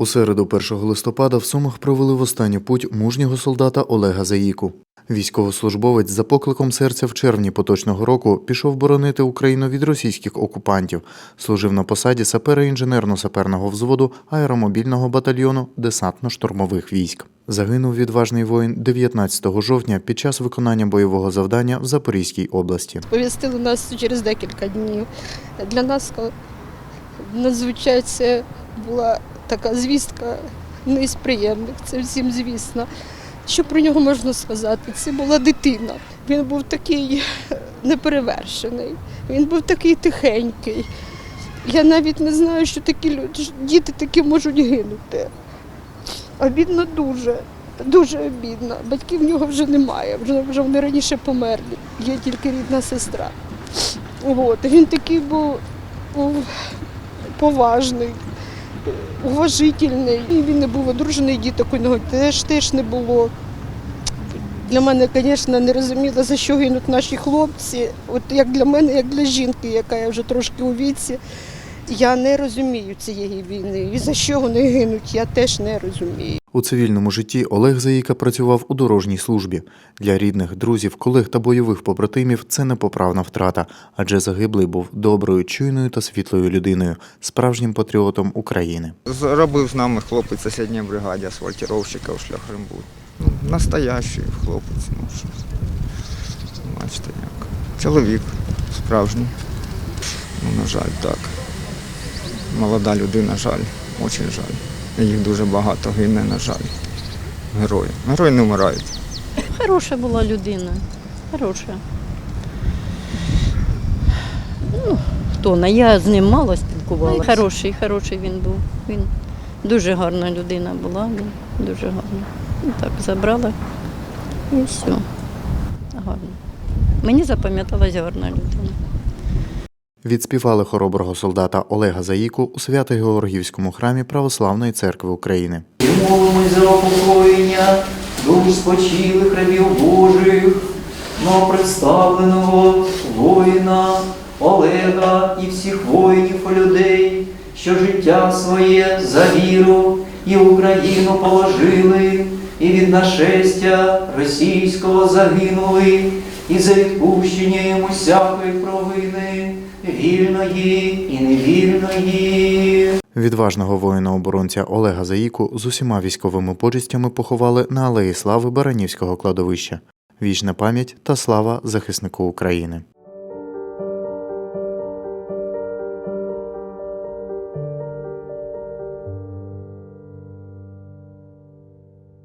У середу 1 листопада в Сумах провели в останню путь мужнього солдата Олега Заїку. Військовослужбовець за покликом серця в червні поточного року пішов боронити Україну від російських окупантів. Служив на посаді сапера інженерно-саперного взводу аеромобільного батальйону десантно-штурмових військ. Загинув відважний воїн 19 жовтня під час виконання бойового завдання в Запорізькій області. Повістили нас через декілька днів. Для нас ка- надзвичай це була така звістка не із приємних, це всім звісно. Що про нього можна сказати? Це була дитина. Він був такий неперевершений, він був такий тихенький. Я навіть не знаю, що такі люди, діти такі можуть гинути. Обідно дуже, дуже обідно. Батьків в нього вже немає, вже вони раніше померли. Є тільки рідна сестра. От. Він такий був був поважний, уважительний. Він не був одружений, діток у нього теж, теж не було. Для мене, звісно, не розуміло, за що гинуть наші хлопці. От як для мене, як для жінки, яка я вже трошки у віці, я не розумію цієї війни. І за що вони гинуть, я теж не розумію. У цивільному житті Олег Заїка працював у дорожній службі. Для рідних, друзів, колег та бойових побратимів це непоправна втрата, адже загиблий був доброю, чуйною та світлою людиною, справжнім патріотом України. Робив з нами хлопець в сусідній бригаді асфальтировщика у шляхрим. Ну, настоящий хлопець, ну що. Бачите як. Чоловік справжній. Ну, на жаль, так. Молода людина, жаль, дуже жаль. Їх дуже багато гине, на жаль. Герої. Герої не вмирають. Хороша була людина. Хороша. Ну, хто не, я з ним мало спілкувалася. Хороший, хороший він був. Він дуже гарна людина була, він дуже гарна. Ну, так, забрала і все. Гарно. Мені запам'яталась гарна людина. Відспівали хороброго солдата Олега Заїку у Свято-Георгіївському храмі Православної церкви України. І молимось за упокоєння душ спочилих рабів Божих, но представленого воїна Олега і всіх воїнів і людей, що життя своє за віру і Україну положили, і від нашестя російського загинули, і за відпущення йому всякої провини, вільної і невільної. Відважного воїна-оборонця Олега Заїку з усіма військовими почестями поховали на алеї слави Баранівського кладовища. Вічна пам'ять та слава захиснику України.